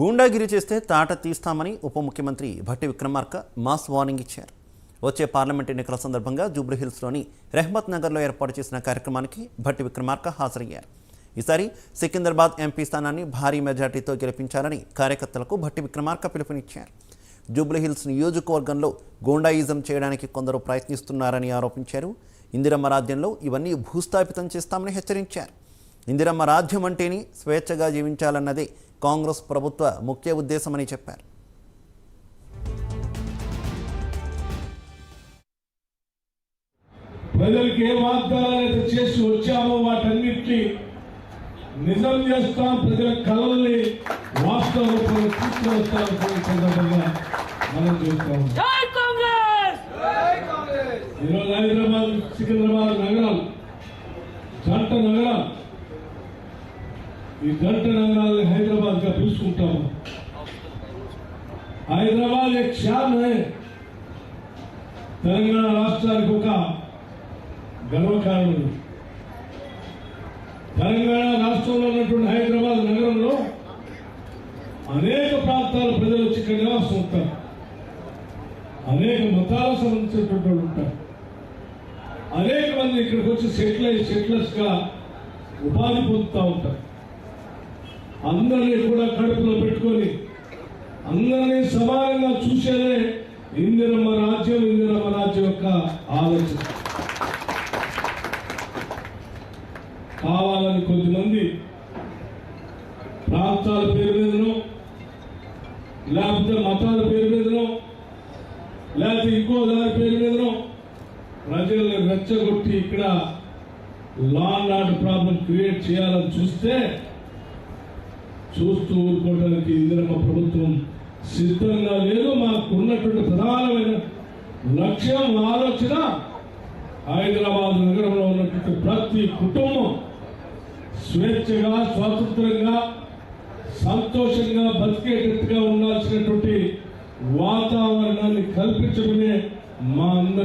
గూండాగిరి చేస్తే తాట తీస్తామని ఉప ముఖ్యమంత్రి భట్టి విక్రమార్క మాస్ వార్నింగ్ ఇచ్చారు. వచ్చే పార్లమెంట్ ఎన్నికల సందర్భంగా జూబ్లీహిల్స్లోని రెహ్మత్ నగర్లో ఏర్పాటు చేసిన కార్యక్రమానికి భట్టి విక్రమార్క హాజరయ్యారు. ఈసారి సికింద్రాబాద్ ఎంపీ స్థానాన్ని భారీ మెజార్టీతో గెలిపించాలని కార్యకర్తలకు భట్టి విక్రమార్క పిలుపునిచ్చారు. జూబ్లీహిల్స్ నియోజకవర్గంలో గూండాయిజం చేయడానికి కొందరు ప్రయత్నిస్తున్నారని ఆరోపించారు. ఇందిరమ్మ రాజ్యంలో ఇవన్నీ భూస్థాపితం చేస్తామని హెచ్చరించారు. ఇందిరమ్మ రాజ్యం అంటేని స్వేచ్ఛగా జీవించాలన్నదే కాంగ్రెస్ ప్రభుత్వ ముఖ్య ఉద్దేశమని చెప్పారు. ప్రజలకు ఏ వాగ్దానాలు చేసి వచ్చామో వాటన్నిటిని నిజం చేస్తాం ప్రజల కళల్ని వాస్తవ రూపంలో తీసుకువస్తామని సందర్భంగా మనం చూస్తాం. జై కాంగ్రెస్! ఈరోజు హైదరాబాద్ సికింద్రాబాద్ నగరాలు జంట నగరాలు ఈ జంట నగరాలని హైదరాబాద్ గా పిలుచుకుంటాము హైదరాబాద్ एक शान है తెలంగాణ రాష్ట్రానికి ఒక గర్వకారణం తెలంగాణ రాష్ట్రంలో ఉన్నటువంటి హైదరాబాద్ నగరంలో అనేక ప్రాంతాల ప్రజలు వచ్చి ఇక్కడ నివాసం ఉంటారు అనేక మతాలకు సంబంధించినటువంటి వాళ్ళు ఉంటారు అనేక మంది ఇక్కడికి వచ్చి సెటిల్ అయ్యి సెటిలర్స్ గా ఉపాధి పొందుతూ ఉంటారు అందరినీ కూడా కడుపులో పెట్టుకొని అందరినీ సమానంగా చూసేదే ఇందిరమ్మ రాజ్యం ఇందిరమ్మ రాజ్యం యొక్క ఆలోచన. కావాలని కొద్దిమంది ప్రాంతాల పేరు మీదనో లేకపోతే మతాల పేరు మీదనో లేకపోతే ఇంకో దాని పేరు మీదనో ప్రజల్ని రెచ్చగొట్టి ఇక్కడ law and order problem create చేయాలని చూస్తే చూస్తూ ఊరుకోవడానికి ఇందిరమ్మ ప్రభుత్వం సిద్ధంగా లేదు. మాకు ఉన్నటువంటి ప్రధానమైన లక్ష్యం ఆలోచన హైదరాబాద్ నగరంలో ఉన్నటువంటి ప్రతి కుటుంబం స్వేచ్ఛగా స్వాతంత్రంగా సంతోషంగా బతికేటట్టుగా ఉండాల్సినటువంటి వాతావరణాన్ని కల్పించడమే మా అందరి